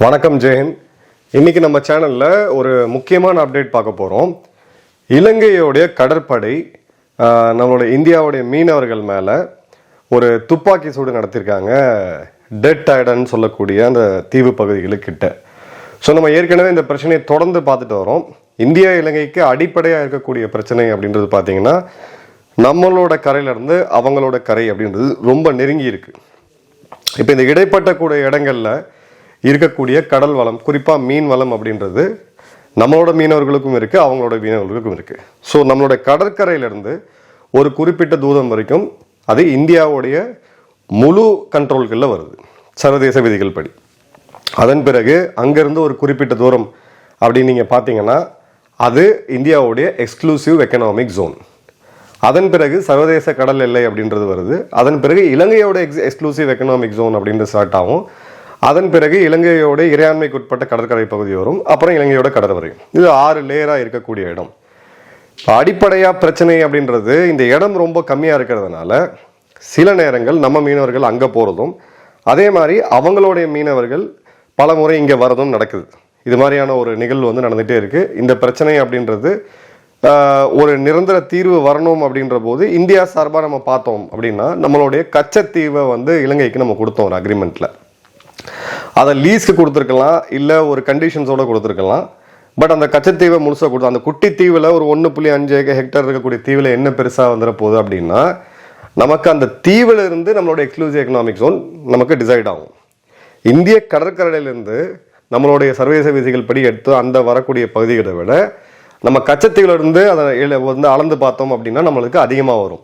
வணக்கம் ஜெயன். இன்னைக்கு நம்ம சேனலில் ஒரு முக்கியமான அப்டேட் பார்க்க போகிறோம் இலங்கையோடைய கடற்படை நம்மளுடைய நம்மளோட இந்தியாவுடைய மீனவர்கள் மேலே ஒரு துப்பாக்கி சூடு நடத்தியிருக்காங்க டெட் ஐடன்னு சொல்லக்கூடிய அந்த தீவு பகுதிகளுக்கிட்ட ஸோ நம்ம ஏற்கனவே இந்த பிரச்சனையை தொடர்ந்து பார்த்துட்டு வரோம். இந்தியா இலங்கைக்கு அடிப்படையாக இருக்கக்கூடிய பிரச்சனை அப்படின்றது பார்த்தீங்கன்னா நம்மளோட கரையிலேருந்து அவங்களோட கரை அப்படின்றது ரொம்ப நெருங்கி இருக்குது இப்போ இந்த இடைப்பட்ட கூட இடங்களில் இருக்கக்கூடிய கடல் வளம் குறிப்பாக மீன் வளம் அப்படின்றது நம்மளோட மீனவர்களுக்கும் இருக்குது அவங்களோட மீனவர்களுக்கும் இருக்குது ஸோ நம்மளோட கடற்கரையிலிருந்து ஒரு குறிப்பிட்ட தூரம் வரைக்கும் அது இந்தியாவுடைய முழு கண்ட்ரோல்களில் வருது. சர்வதேச விதிகள் படி. அதன் பிறகு அங்கிருந்து ஒரு குறிப்பிட்ட தூரம் அப்படின்னு நீங்கள் பார்த்தீங்கன்னா அது இந்தியாவுடைய எக்ஸ்க்ளூசிவ் எக்கனாமிக் ஜோன் அதன் பிறகு சர்வதேச கடல் எல்லை அப்படின்றது வருது. அதன் பிறகு இலங்கையோட எக்ஸ் எக்ஸ்க்ளூசிவ் எக்கனாமிக் ஜோன் அப்படின்றது ஸ்டார்ட் ஆகும். அதன் பிறகு இலங்கையோட இறையாண்மைக்கு உட்பட்ட கடற்கரை பகுதி வரும் அப்புறம் இலங்கையோட கடல் வரையும் இது ஆறு லேயராக இருக்கக்கூடிய இடம். அடிப்படையாக பிரச்சனை அப்படின்றது இந்த இடம் ரொம்ப கம்மியாக இருக்கிறதுனால சில நேரங்கள் நம்ம மீனவர்கள் அங்கே போகிறதும் அதே மாதிரி அவங்களுடைய மீனவர்கள் பல முறை இங்கே வரதும் நடக்குது. இது மாதிரியான ஒரு நிகழ்வு வந்து நடந்துகிட்டே இருக்குது இந்த பிரச்சனை அப்படின்றது ஒரு நிரந்தர தீர்வு வரணும் அப்படின்ற போது இந்தியா சார்பாக நம்ம பார்த்தோம் அப்படின்னா நம்மளுடைய கச்சத்தீவை வந்து இலங்கைக்கு நம்ம கொடுத்தோம் ஒரு அக்ரிமெண்ட்டில் அதை லீஸ்க்கு கொடுத்துருக்கலாம் இல்லை ஒரு கண்டிஷன்ஸோட கொடுத்துருக்கலாம். பட் அந்த கச்சத்தீவை முழுசாக கொடுத்தோம் அந்த குட்டி தீவில் ஒரு ஒன்று புள்ளி அஞ்சு ஹெக்டர் இருக்கக்கூடிய தீவில் என்ன பெருசாக வந்துட போகுது அப்படின்னா நமக்கு அந்த தீவில் இருந்து நம்மளோட எக்ஸ்க்ளூசிவ் எக்கனாமிக் ஜோன் நமக்கு டிசைட் ஆகும். இந்திய கடற்கரையிலேருந்து நம்மளுடைய சர்வதேச விதிகள் படி எடுத்து அந்த வரக்கூடிய பகுதிகளை விட நம்ம கச்சத்தீவிலிருந்து அதை வந்து அளந்து பார்த்தோம் அப்படின்னா நம்மளுக்கு அதிகமாக வரும்.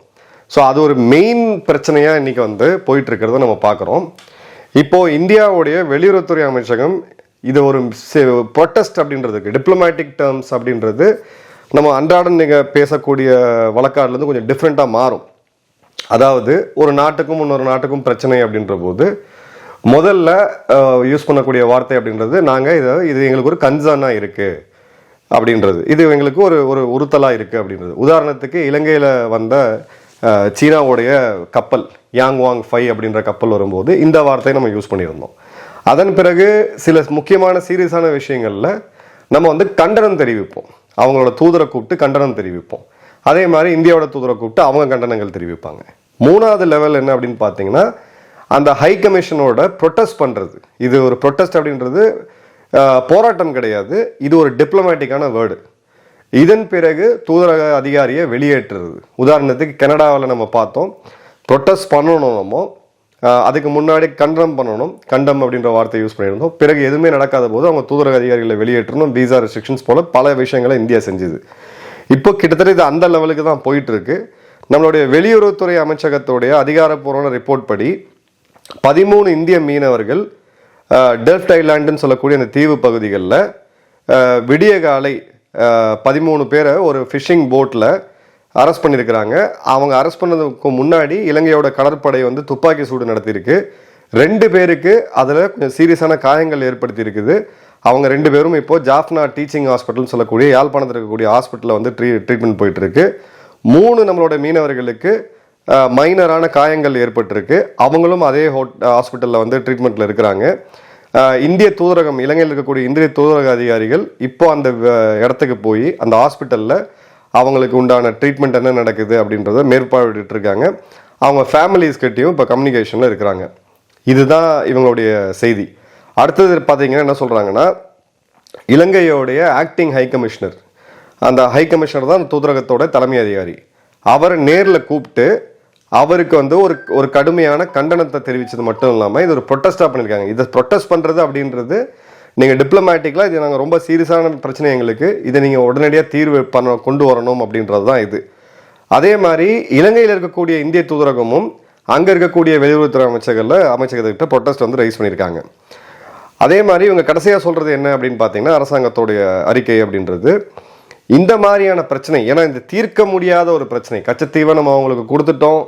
ஸோ அது ஒரு மெயின் பிரச்சனையாக இன்றைக்கி வந்து போயிட்டுருக்கிறத நம்ம பார்க்குறோம். இப்போ இந்தியாவுடைய வெளியுறவுத்துறை அமைச்சகம் இது ஒரு ப்ரொட்டஸ்ட் அப்படின்றதுக்கு டிப்ளமேட்டிக் டேர்ம்ஸ் அப்படின்றது நம்ம அன்றாடம் நீங்கள் பேசக்கூடிய வழக்காடுலேருந்து கொஞ்சம் டிஃப்ரெண்ட்டாக மாறும். அதாவது ஒரு நாட்டுக்கும் இன்னொரு நாட்டுக்கும் பிரச்சனை அப்படின்ற போது முதல்ல யூஸ் பண்ணக்கூடிய வார்த்தை அப்படின்றது நாங்கள் இதை இது எங்களுக்கு ஒரு கன்சர்னாக இருக்குது அப்படின்றது. இது எங்களுக்கு ஒரு ஒரு உறுத்தலாக இருக்குது அப்படின்றது. உதாரணத்துக்கு இலங்கையில் வந்த சீனாவுடைய கப்பல் யாங் வாங் ஃபை அப்படின்ற கப்பல் வரும்போது இந்த வார்த்தையை நம்ம யூஸ் பண்ணியிருந்தோம். அதன் பிறகு சில முக்கியமான சீரியஸான விஷயங்களில் நம்ம வந்து கண்டனம் தெரிவிப்போம். அவங்களோட தூதரை கூப்பிட்டு கண்டனம் தெரிவிப்போம். அதே மாதிரி இந்தியாவோட தூதரை கூப்பிட்டு அவங்க கண்டனங்கள் தெரிவிப்பாங்க. மூணாவது லெவல் என்ன அப்படின்னு பார்த்தீங்கன்னா அந்த ஹை கமிஷனோட ப்ரொட்டஸ்ட் பண்ணுறது இது ஒரு ப்ரொட்டஸ்ட் அப்படின்றது போராட்டம் கிடையாது. இது ஒரு டிப்ளமேட்டிக்கான வேர்டு இதன் பிறகு தூதரக அதிகாரியை வெளியேற்றுறது. உதாரணத்துக்கு கனடாவில் நம்ம பார்த்தோம். ப்ரொட்டஸ்ட் பண்ணணும் நம்ம. அதுக்கு முன்னாடி கண்டம் பண்ணணும். கண்டம் அப்படின்ற வார்த்தை யூஸ் பண்ணியிருந்தோம். பிறகு எதுவுமே நடக்காத போது அவங்க தூதரக அதிகாரிகளை வெளியேற்றணும். விசா ரெஸ்ட்ரிக்ஷன்ஸ் போல பல விஷயங்களை இந்தியா செஞ்சுது. இப்போ கிட்டத்தட்ட இது அந்த லெவலுக்கு தான் போயிட்டு இருக்கு நம்மளுடைய வெளியுறவுத்துறை அமைச்சகத்துடைய அதிகாரப்பூர்வமான ரிப்போர்ட் படி பதிமூணு இந்திய மீனவர்கள் டெல்ட் ஐலாண்டுன்னு சொல்லக்கூடிய அந்த தீவு பகுதிகளில் விடிய காலை பதிமூணு பேரை ஒரு ஃபிஷிங் போட்டில் அரெஸ்ட் பண்ணியிருக்கிறாங்க அவங்க அரெஸ்ட் பண்ணதுக்கு முன்னாடி இலங்கையோட கடற்படை வந்து துப்பாக்கி சூடு நடத்தியிருக்கு. ரெண்டு பேருக்கு அதில் கொஞ்சம் சீரியஸான காயங்கள் ஏற்படுத்தி இருக்குது அவங்க ரெண்டு பேரும் இப்போ ஜாஃப்னா டீச்சிங் ஹாஸ்பிட்டல்னு சொல்லக்கூடிய யாழ்ப்பாணத்தில் இருக்கக்கூடிய ஹாஸ்பிட்டலில் வந்து ட்ரீ ட்ரீட்மெண்ட் போயிட்டுருக்கு. மூணு நம்மளோட மீனவர்களுக்கு மைனரான காயங்கள் ஏற்பட்டிருக்கு. அவங்களும் அதே ஹோட் ஹாஸ்பிட்டலில் வந்து ட்ரீட்மெண்ட்டில் இருக்கிறாங்க. இந்திய தூதரகம் இலங்கையில் இருக்கக்கூடிய இந்திய தூதரக அதிகாரிகள் இப்போ அந்த இடத்துக்கு போய் அந்த ஹாஸ்பிட்டலில் அவங்களுக்கு உண்டான ட்ரீட்மெண்ட் என்ன நடக்குது அப்படின்றத மேற்பார்வையிட்டு இருக்காங்க அவங்க ஃபேமிலிஸ் கிட்டேயும் இப்போ கம்யூனிகேஷனில் இருக்கிறாங்க. இதுதான் இவங்களுடைய செய்தி. அடுத்தது பார்த்தீங்கன்னா என்ன சொல்கிறாங்கன்னா இலங்கையோடைய ஆக்டிங் ஹை கமிஷனர் அந்த ஹை கமிஷனர் தான் அந்த தூதரகத்தோட தலைமை அதிகாரி. அவரை நேரில் கூப்பிட்டு அவருக்கு வந்து ஒரு ஒரு கடுமையான கண்டனத்தை தெரிவித்தது மட்டும் இல்லாமல் இது ஒரு ப்ரொட்டஸ்டாக பண்ணியிருக்காங்க இதை ப்ரொட்டஸ்ட் பண்ணுறது அப்படின்றது நீங்கள் டிப்ளமேட்டிக்கலாக இது நாங்கள் ரொம்ப சீரியஸான பிரச்சனை எங்களுக்கு. இதை நீங்கள் உடனடியாக தீர்வு பண்ண கொண்டு வரணும் அப்படின்றது தான் இது. அதே மாதிரி இலங்கையில் இருக்கக்கூடிய இந்திய தூதரகமும் அங்கே இருக்கக்கூடிய வெளியுறவுத்துறை அமைச்சகத்தில் அமைச்சகத்துக்கிட்ட ப்ரொட்டஸ்ட் வந்து ரைஸ் பண்ணியிருக்காங்க அதே மாதிரி இவங்க கடைசியாக சொல்கிறது என்ன அப்படின்னு பார்த்தீங்கன்னா அரசாங்கத்தோடைய அறிக்கை அப்படின்றது. இந்த மாதிரியான பிரச்சனை ஏன்னா இந்த தீர்க்க முடியாத ஒரு பிரச்சனை கச்சத்தீவை நம்ம அவங்களுக்கு கொடுத்துட்டோம்.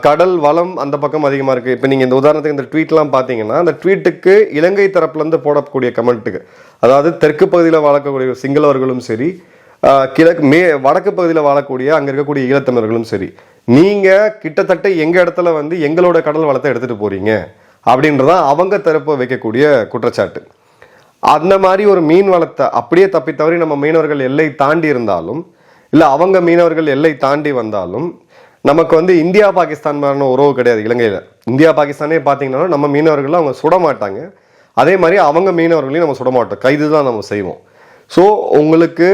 கடல் வளம் அந்த பக்கம் அதிகமாக இருக்குது இப்போ நீங்கள் இந்த உதாரணத்துக்கு இந்த ட்வீட்லாம் பார்த்தீங்கன்னா அந்த ட்வீட்டுக்கு இலங்கை தரப்புலேருந்து போடக்கூடிய கமெண்ட்டுக்கு அதாவது தெற்கு பகுதியில் வாழக்கூடிய சிங்களவர்களும் சரி கிழக்கு மே வடக்கு பகுதியில் வாழக்கூடிய அங்கே இருக்கக்கூடிய ஈழத்தமிழர்களும் சரி நீங்கள் கிட்டத்தட்ட எங்கள் இடத்துல வந்து எங்களோட கடல் வளத்தை எடுத்துகிட்டு போகிறீங்க அப்படின்றதான் அவங்க தரப்பு வைக்கக்கூடிய குற்றச்சாட்டு. அந்த மாதிரி ஒரு மீன் வளத்தை அப்படியே தப்பி தவறி நம்ம மீனவர்கள் எல்லை தாண்டி இருந்தாலும் இல்லை அவங்க மீனவர்கள் எல்லை தாண்டி வந்தாலும் நமக்கு வந்து இந்தியா பாகிஸ்தான் மாதிரியான உறவு கிடையாது இலங்கையில். இந்தியா பாகிஸ்தானே பார்த்தீங்கன்னா நம்ம மீனவர்கள் அவங்க சுட மாட்டாங்க. அதே மாதிரி அவங்க மீனவர்களையும் நம்ம சுட மாட்டோம். கைது தான் நம்ம செய்வோம். ஸோ உங்களுக்கு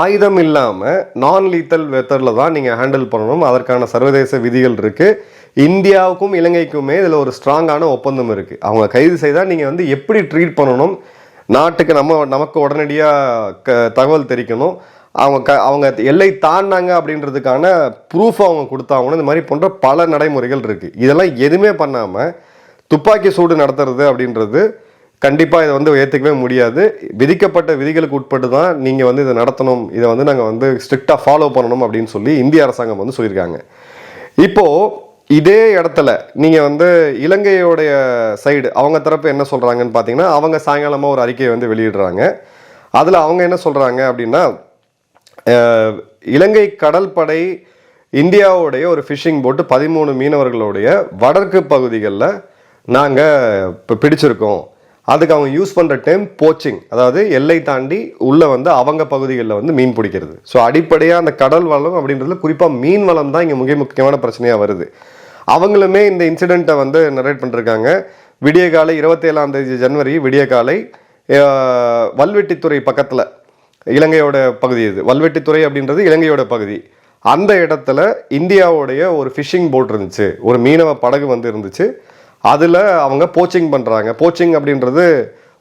ஆயுதம் இல்லாமல் நான் லீத்தல் வெத்தரில் தான் நீங்கள் ஹேண்டில் பண்ணணும். அதற்கான சர்வதேச விதிகள் இருக்குது இந்தியாவுக்கும் இலங்கைக்குமே இதில் ஒரு ஸ்ட்ராங்கான ஒப்பந்தம் இருக்குது அவங்க கைது செய்தால் நீங்கள் வந்து எப்படி ட்ரீட் பண்ணணும்? நாட்டுக்கு நம்ம நமக்கு உடனடியாக க தகவல் தெரிவிக்கணும் அவங்க க அவங்க எல்லை தாண்டாங்க அப்படின்றதுக்கான ப்ரூஃப் அவங்க கொடுத்தாங்கன்னு இந்த மாதிரி போன்ற பல நடைமுறைகள் இருக்குது இதெல்லாம் எதுவுமே பண்ணாமல் துப்பாக்கி சூடு நடத்துறது அப்படின்றது கண்டிப்பாக இதை வந்து ஏற்றுக்கவே முடியாது. விதிக்கப்பட்ட விதிகளுக்கு உட்பட்டு தான் நீங்கள் வந்து இதை நடத்தணும். இதை வந்து நாங்கள் வந்து ஸ்ட்ரிக்டாக ஃபாலோ பண்ணணும் அப்படின்னு சொல்லி இந்திய அரசாங்கம் வந்து சொல்லியிருக்காங்க. இப்போது இதே இடத்துல நீங்கள் வந்து இலங்கையோடைய சைடு அவங்க தரப்பு என்ன சொல்கிறாங்கன்னு பார்த்தீங்கன்னா அவங்க சாயங்காலமாக ஒரு அறிக்கையை வந்து வெளியிடுறாங்க. அதில் அவங்க என்ன சொல்கிறாங்க அப்படின்னா இலங்கை கடற்படை இந்தியாவுடைய ஒரு ஃபிஷிங் போட்டு பதிமூணு மீனவர்களுடைய வடக்கு பகுதிகளில் நாங்கள் இப்போ பிடிச்சிருக்கோம். அதுக்கு அவங்க யூஸ் பண்ணுற டைம் போச்சிங் அதாவது எல்லை தாண்டி உள்ளே வந்து அவங்க பகுதிகளில் வந்து மீன் பிடிக்கிறது. ஸோ அடிப்படையாக அந்த கடல் வளம் அப்படின்றதுல குறிப்பாக மீன் வளம் தான் இங்கே மிக முக்கியமான பிரச்சனையாக வருது. அவங்களுமே இந்த இன்சிடெண்ட்டை வந்து நரேட் பண்ணிருக்காங்க. விடிய காலை இருபத்தேழாம் தேதி ஜனவரி விடிய காலை வல்வெட்டித்துறை பக்கத்தில் இலங்கையோட பகுதி இது. வல்வெட்டித்துறை அப்படின்றது இலங்கையோட பகுதி. அந்த இடத்துல இந்தியாவுடைய ஒரு ஃபிஷிங் போட் இருந்துச்சு. ஒரு மீனவ படகு வந்து இருந்துச்சு. அதில் அவங்க போச்சிங் பண்ணுறாங்க போச்சிங் அப்படின்றது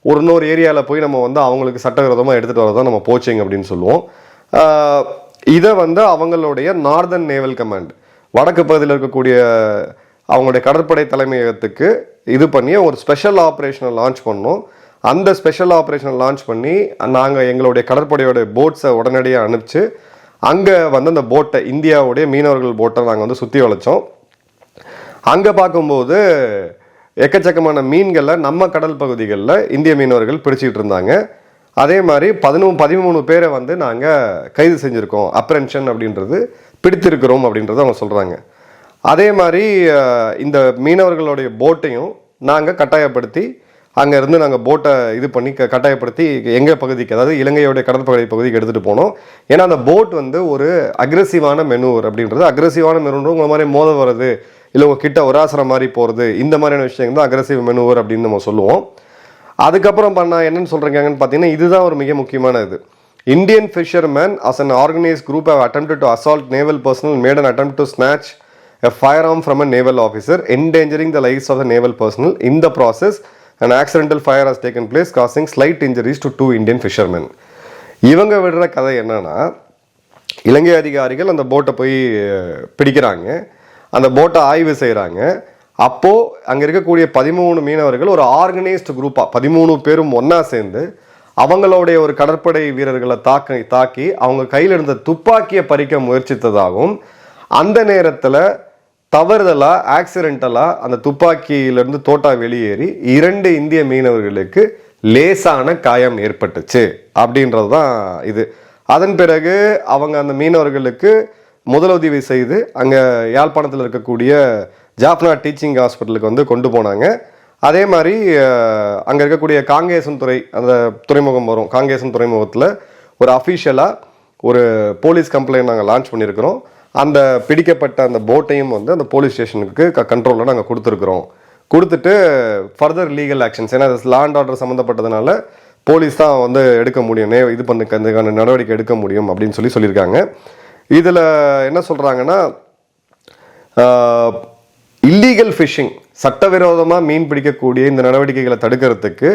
ஒரு இன்னொரு ஏரியாவில் போய் நம்ம வந்து அவங்களுக்கு சட்டவிரோதமாக எடுத்துகிட்டு வரதான் நம்ம போச்சிங் அப்படின்னு சொல்லுவோம். இதை வந்து அவங்களுடைய நார்தன் நேவல் கமாண்ட் வடக்கு பகுதியில் இருக்கக்கூடிய அவங்களுடைய கடற்படை தலைமையகத்துக்கு இது பண்ணி ஒரு ஸ்பெஷல் ஆப்ரேஷனை லான்ச் பண்ணோம். அந்த ஸ்பெஷல் ஆப்ரேஷனை லான்ச் பண்ணி நாங்கள் எங்களுடைய கடற்படையோட போட்ஸை உடனடியாக அனுப்பிச்சு அங்கே வந்து அந்த போட்டை இந்தியாவுடைய மீனவர்கள் போட்டை நாங்கள் வந்து சுற்றி வளைச்சோம். அங்கே பார்க்கும்போது எக்கச்சக்கமான மீன்களை நம்ம கடல் பகுதிகளில் இந்திய மீனவர்கள் பிடிச்சிக்கிட்டு இருந்தாங்க. அதே மாதிரி பதினோ பதிமூணு பேரை வந்து நாங்கள் கைது செஞ்சுருக்கோம். அப்ரென்ஷன் அப்படின்றது பிடித்திருக்கிறோம் அப்படின்றத அவங்க சொல்கிறாங்க அதே மாதிரி இந்த மீனவர்களுடைய போட்டையும் நாங்கள் கட்டாயப்படுத்தி அங்கே இருந்து நாங்கள் போட்டை இது பண்ணி க கட்டாயப்படுத்தி எங்கள் பகுதிக்கு அதாவது இலங்கையோடைய கடற்பகுதி பகுதிக்கு எடுத்துகிட்டு போனோம். ஏன்னா அந்த போட் வந்து ஒரு அக்ரெசிவான மெனூர் அப்படின்றது. அக்ரெசிவான மெனூர் உங்களை மாதிரி மோத வர்றது இல்லை உங்கள் கிட்ட ஒராசுற மாதிரி போகிறது இந்த மாதிரியான விஷயங்கள் தான் அக்ரெசிவ் மெனூவர் அப்படின்னு நம்ம சொல்லுவோம். அதுக்கப்புறம் பண்ணா என்னென்னு சொல்கிறீங்கன்னு பார்த்தீங்கன்னா இதுதான் ஒரு மிக முக்கியமான இது Indian fishermen as an organise group have attempted assault naval naval made an an attempt to snatch firearm from a naval officer endangering the life of a naval personnel இந்த the and accidental fire has taken place causing slight injuries to two indian fishermen. இவங்க விடுற கதை என்னன்னா இலங்கை அதிகாரிகள் அந்த போட்டை போய் பிடிக்கிறாங்க. அந்த போட்டை ஆய்வு செய்கிறாங்க அப்போது அங்கே இருக்கக்கூடிய பதிமூணு மீனவர்கள் ஒரு ஆர்கனைஸ்டு குரூப்பாக பதிமூணு பேரும் ஒன்றா சேர்ந்து அவங்களுடைய ஒரு கடற்படை வீரர்களை தாக்க தாக்கி அவங்க கையில் இருந்த துப்பாக்கியை பறிக்க முயற்சித்ததாகவும் அந்த நேரத்தில் தவறுதலாக ஆக்சிடென்டலாக அந்த துப்பாக்கியிலிருந்து தோட்டா வெளியேறி இரண்டு இந்திய மீனவர்களுக்கு லேசான காயம் ஏற்பட்டுச்சு. அப்படின்றது தான் இது. அதன் பிறகு அவங்க அந்த மீனவர்களுக்கு முதலுதவி செய்து அங்கே யாழ்ப்பாணத்தில் இருக்கக்கூடிய ஜாஃப்னா டீச்சிங் ஹாஸ்பிட்டலுக்கு வந்து கொண்டு போனாங்க. அதே மாதிரி அங்கே இருக்கக்கூடிய காங்கேசன் துறை அந்த துறைமுகம் வரும். காங்கேசன் துறைமுகத்தில் ஒரு அஃபிஷியலாக ஒரு போலீஸ் கம்ப்ளைண்ட் நாங்கள் லான்ச் பண்ணியிருக்கிறோம். அந்த பிடிக்கப்பட்ட அந்த போட்டையும் வந்து அந்த போலீஸ் ஸ்டேஷனுக்கு கண்ட்ரோலில் நாங்கள் கொடுத்துருக்குறோம். கொடுத்துட்டு ஃபர்தர் லீகல் ஆக்ஷன்ஸ் ஏன்னா லாண்ட் ஆர்டர் சம்மந்தப்பட்டதுனால போலீஸ் தான் வந்து எடுக்க முடியும். நே இது பண்ண அதுக்கான நடவடிக்கை எடுக்க முடியும் அப்படின்னு சொல்லி சொல்லியிருக்காங்க. இதில் என்ன சொல்கிறாங்கன்னா இல்லீகல் ஃபிஷிங் சட்டவிரோதமாக மீன் பிடிக்கக்கூடிய இந்த நடவடிக்கைகளை தடுக்கிறதுக்கு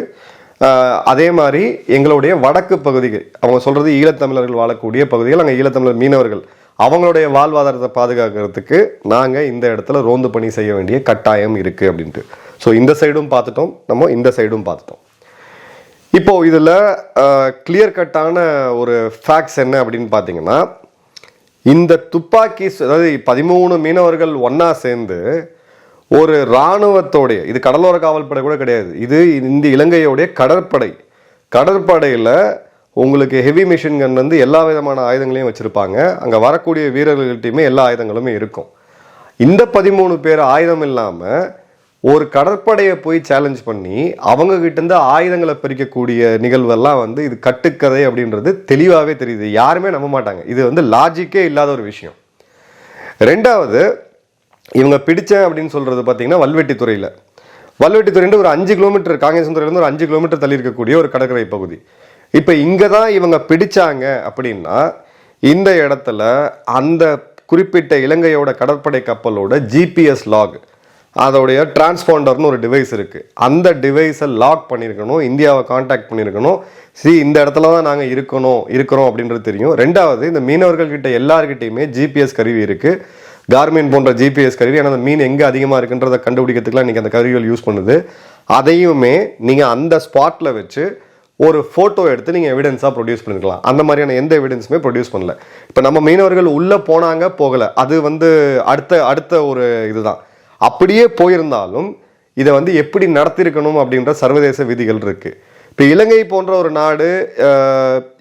அதே மாதிரி எங்களுடைய வடக்கு பகுதிகள் அவங்க சொல்கிறது ஈழத்தமிழர்கள் வாழக்கூடிய பகுதிகள் அங்கே ஈழத்தமிழர் மீனவர்கள் அவங்களுடைய வாழ்வாதாரத்தை பாதுகாக்கிறதுக்கு நாங்கள் இந்த இடத்துல ரோந்து பணி செய்ய வேண்டிய கட்டாயம் இருக்குது அப்படின்ட்டு. ஸோ இந்த சைடும் பார்த்துட்டோம். நம்ம இந்த சைடும் பார்த்துட்டோம். இப்போ இதில் கிளியர் கட்டான ஒரு ஃபேக்ட்ஸ் என்ன அப்படின்னு பார்த்தீங்கன்னா இந்த துப்பாக்கி அதாவது பதிமூணு மீனவர்கள் ஒன்றா சேர்ந்து ஒரு இராணுவத்தோடைய இது கடலோர காவல்படை கூட கிடையாது. இது இந்த இலங்கையோடைய கடற்படை. கடற்படையில் உங்களுக்கு ஹெவி மிஷின் கன் வந்து எல்லா விதமான ஆயுதங்களையும் வச்சுருப்பாங்க. அங்கே வரக்கூடிய வீரர்கள்ட்டையுமே எல்லா ஆயுதங்களுமே இருக்கும். இந்த பதிமூணு பேர் ஆயுதம் இல்லாமல் ஒரு கடற்படையை போய் சேலஞ்ச் பண்ணி அவங்க ஆயுதங்களை பறிக்கக்கூடிய நிகழ்வெல்லாம் வந்து இது கட்டுக்கதை அப்படின்றது தெளிவாகவே தெரியுது. யாருமே நம்ப மாட்டாங்க. இது வந்து லாஜிக்கே இல்லாத ஒரு விஷயம். ரெண்டாவது இவங்க பிடிச்சேன் அப்படின்னு சொல்கிறது பார்த்தீங்கன்னா வல்வெட்டித்துறையில். வல்வெட்டித்துறைன்ற ஒரு அஞ்சு கிலோமீட்டர் காங்கேசந்துறையிலேருந்து ஒரு அஞ்சு கிலோமீட்டர் தள்ளி இருக்கக்கூடிய ஒரு கடற்கரை பகுதி. இப்போ இங்கே தான் இவங்க பிடிச்சாங்க அப்படின்னா இந்த இடத்துல அந்த குறிப்பிட்ட இலங்கையோட கடற்படை கப்பலோட ஜிபிஎஸ் லாக் அதோடைய டிரான்ஸ்பாண்டர்னு ஒரு டிவைஸ் இருக்குது அந்த டிவைஸை லாக் பண்ணியிருக்கணும் இந்தியாவை காண்டாக்ட் பண்ணியிருக்கணும் சி இந்த இடத்துல தான் நாங்கள் இருக்கணும் இருக்கிறோம் அப்படின்றது தெரியும். ரெண்டாவது இந்த மீனவர்கள்கிட்ட எல்லாருக்கிட்டேயுமே ஜிபிஎஸ் கருவி இருக்குது கார்மெண்ட் போன்ற ஜிபிஎஸ் கருவி ஆனால் அந்த மீன் எங்கே அதிகமாக இருக்குன்றதை கண்டுபிடிக்கிறதுக்குலாம் இன்றைக்கி அந்த கருவிகள் யூஸ் பண்ணுது. அதையுமே நீங்கள் அந்த ஸ்பாட்டில் வச்சு ஒரு ஃபோட்டோ எடுத்து நீங்கள் எவிடன்ஸாக ப்ரொடியூஸ் பண்ணிருக்கலாம். அந்த மாதிரியான எந்த எவிடன்ஸுமே ப்ரொடியூஸ் பண்ணல. இப்போ நம்ம மீனவர்கள் உள்ளே போனாங்க போகலை. அது வந்து அடுத்த அடுத்த ஒரு இதுதான். அப்படியே போயிருந்தாலும் இதை வந்து எப்படி நடத்திருக்கணும் அப்படின்ற சர்வதேச விதிகள் இருக்குது இப்போ இலங்கை போன்ற ஒரு நாடு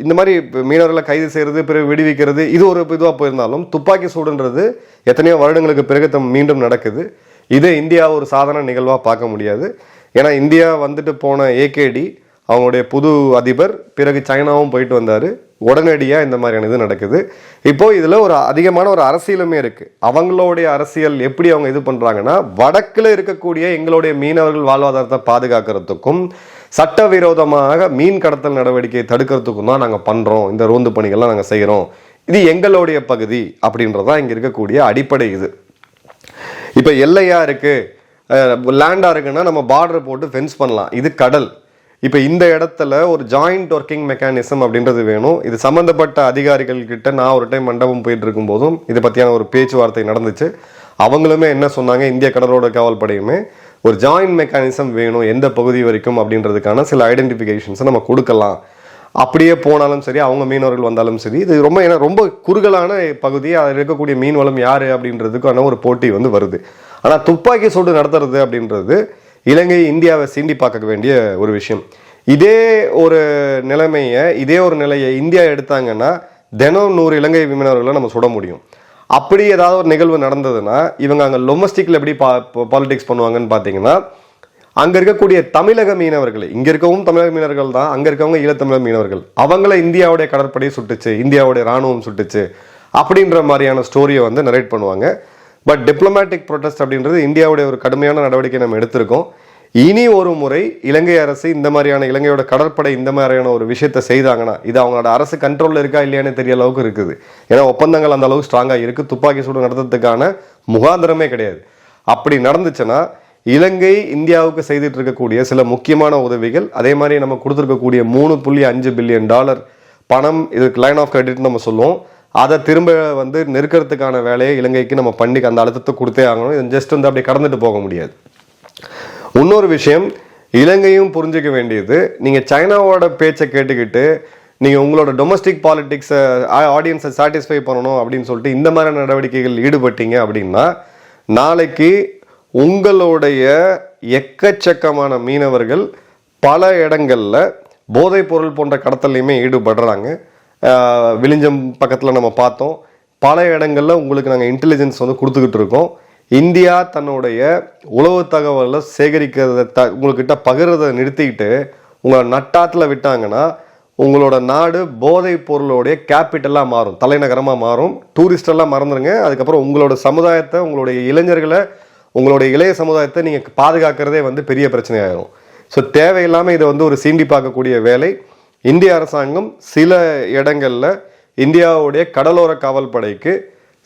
இந்த மாதிரி மீனவர்களை கைது செய்கிறது பிறகு விடுவிக்கிறது இது ஒரு இதுவாக போயிருந்தாலும் துப்பாக்கி சூடுன்றது எத்தனையோ வருடங்களுக்கு பிறகு தம் மீண்டும் நடக்குது. இதை இந்தியா ஒரு சாதாரண நிகழ்வாக பார்க்க முடியாது. ஏன்னா இந்தியா வந்துட்டு போன ஏகேடி அவங்களுடைய புது அதிபர் பிறகு சைனாவும் போயிட்டு வந்தார். உடனடியாக இந்த மாதிரியான இது நடக்குது. இப்போது இதில் ஒரு அதிகமான ஒரு அரசியலுமே இருக்குது அவங்களுடைய அரசியல் எப்படி அவங்க இது பண்ணுறாங்கன்னா வடக்கில் இருக்கக்கூடிய எங்களுடைய மீனவர்கள் வாழ்வாதாரத்தை பாதுகாக்கிறதுக்கும் சட்டவிரோதமாக மீன் கடத்தல் நடவடிக்கையை தடுக்கிறதுக்கும் தான் நாங்கள் பண்ணுறோம் இந்த ரோந்து பணிகள்லாம் நாங்கள் செய்கிறோம் இது எங்களுடைய பகுதி அப்படின்றது தான் இங்கே இருக்கக்கூடிய அடிப்படை இது. இப்போ எல்லையாக இருக்குது லேண்டாக இருக்குன்னா நம்ம பார்டர் போட்டு ஃபென்ஸ் பண்ணலாம். இது கடல். இப்போ இந்த இடத்துல ஒரு ஜாயிண்ட் ஒர்க்கிங் மெக்கானிசம் அப்படின்றது வேணும். இது சம்மந்தப்பட்ட அதிகாரிகள் கிட்ட நான் ஒரு டைம் மண்டபம் போயிட்டு இருக்கும் போதும் இதை பற்றியான ஒரு பேச்சுவார்த்தை நடந்துச்சு. அவங்களுமே என்ன சொன்னாங்க? இந்திய கடலோட காவல் படையுமே ஒரு ஜாயிண்ட் மெக்கானிசம் வேணும் எந்த பகுதி வரைக்கும் அப்படின்றதுக்கான சில ஐடென்டிஃபிகேஷன்ஸை நம்ம கொடுக்கலாம். அப்படியே போனாலும் சரி அவங்க மீனவர்கள் வந்தாலும் சரி இது ரொம்ப ஏன்னா ரொம்ப குறுகலான பகுதி. அதில் இருக்கக்கூடிய மீன் வளம் யாரு அப்படின்றதுக்கான ஒரு போட்டி வந்து வருது. ஆனால் துப்பாக்கி சூடு நடத்துறது அப்படின்றது இலங்கை இந்தியாவை சீண்டி பார்க்க வேண்டிய ஒரு விஷயம். இதே ஒரு நிலைமையை இதே ஒரு நிலையை இந்தியா எடுத்தாங்கன்னா தினம் நூறு இலங்கை மீனவர்களை நம்ம சுட முடியும். அப்படி ஏதாவது ஒரு நிகழ்வு நடந்ததுன்னா இவங்க அங்கே லொமஸ்டிக்கில் எப்படி பா பாலிடிக்ஸ் பண்ணுவாங்கன்னு பார்த்தீங்கன்னா அங்கே இருக்கக்கூடிய தமிழக மீனவர்கள் இங்கே இருக்கவும் தமிழக மீனவர்கள் தான் அங்கே இருக்கவங்க ஈழத்தமிழக மீனவர்கள். அவங்கள இந்தியாவுடைய கடற்படையை சுட்டுச்சு இந்தியாவுடைய ராணுவம் சுட்டுச்சு அப்படின்ற மாதிரியான ஸ்டோரியை வந்து நரேட் பண்ணுவாங்க. பட் டிப்ளமேட்டிக் ப்ரொட்டஸ்ட் அப்படின்றது இந்தியாவுடைய ஒரு கடுமையான நடவடிக்கை நம்ம எடுத்திருக்கோம். இனி ஒரு முறை இலங்கை அரசு இந்த மாதிரியான இலங்கையோட கடற்படை இந்த மாதிரியான ஒரு விஷயத்தை செய்தாங்கன்னா இது அவங்களோட அரசு கண்ட்ரோலில் இருக்கா இல்லையான்னு தெரிய அளவுக்கு இருக்குது. ஏன்னா ஒப்பந்தங்கள் அந்த அளவுக்கு ஸ்ட்ராங்காக இருக்குது துப்பாக்கி சூடு நடத்துறதுக்கான முகாந்திரமே கிடையாது. அப்படி நடந்துச்சுன்னா இலங்கை இந்தியாவுக்கு செய்துட்டு இருக்கக்கூடிய சில முக்கியமான உதவிகள் அதே மாதிரி நம்ம கொடுத்துருக்கக்கூடிய மூணு புள்ளி அஞ்சு பில்லியன் டாலர் பணம் இதுக்கு லைன் ஆஃப் கிரெடிட் நம்ம சொல்லுவோம். அதை திரும்ப வந்து நெருக்கிறதுக்கான வேலையை இலங்கைக்கு நம்ம பண்ணி அந்த அழுத்தத்தை கொடுத்தே ஆகணும். இது ஜஸ்ட் வந்து அப்படியே கடந்துட்டு போக முடியாது. இன்னொரு விஷயம் இலங்கையும் புரிஞ்சுக்க வேண்டியது நீங்கள் சைனாவோட பேச்சை கேட்டுக்கிட்டு நீங்கள் உங்களோட டொமஸ்டிக் பாலிடிக்ஸை ஆடியன்ஸை சாட்டிஸ்ஃபை பண்ணணும் அப்படின்னு சொல்லிட்டு இந்த மாதிரியான நடவடிக்கைகள் ஈடுபட்டீங்க அப்படின்னா நாளைக்கு உங்களுடைய எக்கச்சக்கமான மீனவர்கள் பல இடங்களில் போதைப் பொருள் போன்ற கடத்தலையுமே ஈடுபடுறாங்க. விழிஞ்சம் பக்கத்தில் நம்ம பார்த்தோம். பல இடங்களில் உங்களுக்கு நாங்கள் இன்டெலிஜென்ஸ் வந்து கொடுத்துக்கிட்டு இருக்கோம். இந்தியா தன்னுடைய உளவு தகவலை சேகரிக்கிறத த உங்கள்கிட்ட பகிர்றதை நிறுத்திக்கிட்டு உங்களை நட்டாத்தில் விட்டாங்கன்னா உங்களோட நாடு போதைப் பொருளோடைய கேபிட்டலாக மாறும். தலைநகரமாக மாறும். டூரிஸ்டெல்லாம் மறந்துடுங்க அதுக்கப்புறம் உங்களோட சமுதாயத்தை உங்களுடைய இளைஞர்களை உங்களுடைய இளைய சமுதாயத்தை நீங்கள் பாதுகாக்கிறதே வந்து பெரிய பிரச்சனையாயிரும். ஸோ தேவையில்லாமல் இதை வந்து ஒரு சீண்டி பார்க்கக்கூடிய வேலை. இந்திய அரசாங்கம் சில இடங்களில் இந்தியாவுடைய கடலோர காவல் படைக்கு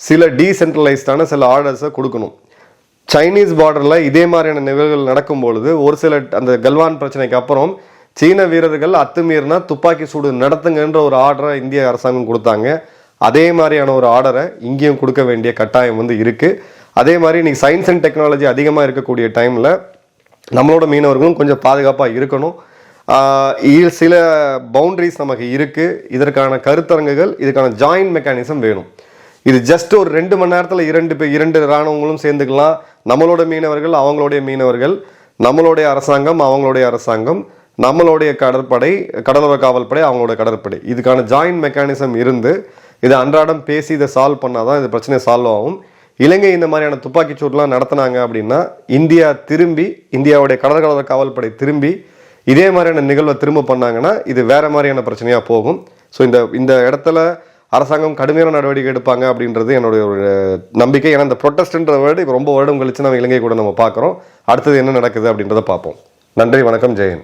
சில டீசென்ட்ரலைஸ்டான சில ஆர்டர்ஸை கொடுக்கணும். சைனீஸ் பார்டரில் இதே மாதிரியான நிகழ்வுகள் நடக்கும் பொழுது ஒரு சில அந்த கல்வான் பிரச்சனைக்கு அப்புறம் சீன வீரர்கள் அத்துமீறினா துப்பாக்கி சூடு நடத்துங்கன்ற ஒரு ஆர்டரை இந்திய அரசாங்கம் கொடுத்தாங்க. அதே மாதிரியான ஒரு ஆர்டரை இங்கேயும் கொடுக்க வேண்டிய கட்டாயம் வந்து இருக்குது அதே மாதிரி இன்னைக்கு சயின்ஸ் அண்ட் டெக்னாலஜி அதிகமாக இருக்கக்கூடிய டைமில் நம்மளோட மீனவர்களும் கொஞ்சம் பாதுகாப்பாக இருக்கணும். சில பவுண்டரிஸ் நமக்கு இருக்குது இதற்கான கருத்தரங்குகள் இதுக்கான ஜாயின்ட் மெக்கானிசம் வேணும். இது ஜஸ்ட் ஒரு ரெண்டு மணி நேரத்தில் இரண்டு பேர் இரண்டு இராணுவங்களும் சேர்ந்துக்கலாம். நம்மளோட மீனவர்கள் அவங்களுடைய மீனவர்கள். நம்மளுடைய அரசாங்கம் அவங்களுடைய அரசாங்கம். நம்மளுடைய கடற்படை கடலோர காவல்படை அவங்களோட கடற்படை. இதுக்கான ஜாயின்ட் மெக்கானிசம் இருந்து இதை அன்றாடம் பேசி இதை சால்வ் பண்ணால் தான் இந்த பிரச்சனை சால்வ் ஆகும். இலங்கை இந்த மாதிரியான துப்பாக்கிச்சூட்லாம் நடத்தினாங்க அப்படின்னா இந்தியா திரும்பி இந்தியாவுடைய கடற்கடல் காவல்படை திரும்பி இதே மாதிரியான நிகழ்வை திரும்ப பண்ணாங்கன்னா இது வேற மாதிரியான பிரச்சனையாக போகும். ஸோ இந்த இந்த இடத்துல அரசாங்கம் கடுமையான நடவடிக்கை எடுப்பாங்க அப்படின்றது என்னுடைய ஒரு நம்பிக்கை. ஏன்னா இந்த ப்ரொட்டஸ்ட்ன்ற வேர்டு இப்போ ரொம்ப வருடம் கழிச்சு நம்ம இலங்கை கூட நம்ம பார்க்குறோம். அடுத்தது என்ன நடக்குது அப்படின்றத பார்ப்போம். நன்றி வணக்கம் ஜெயன்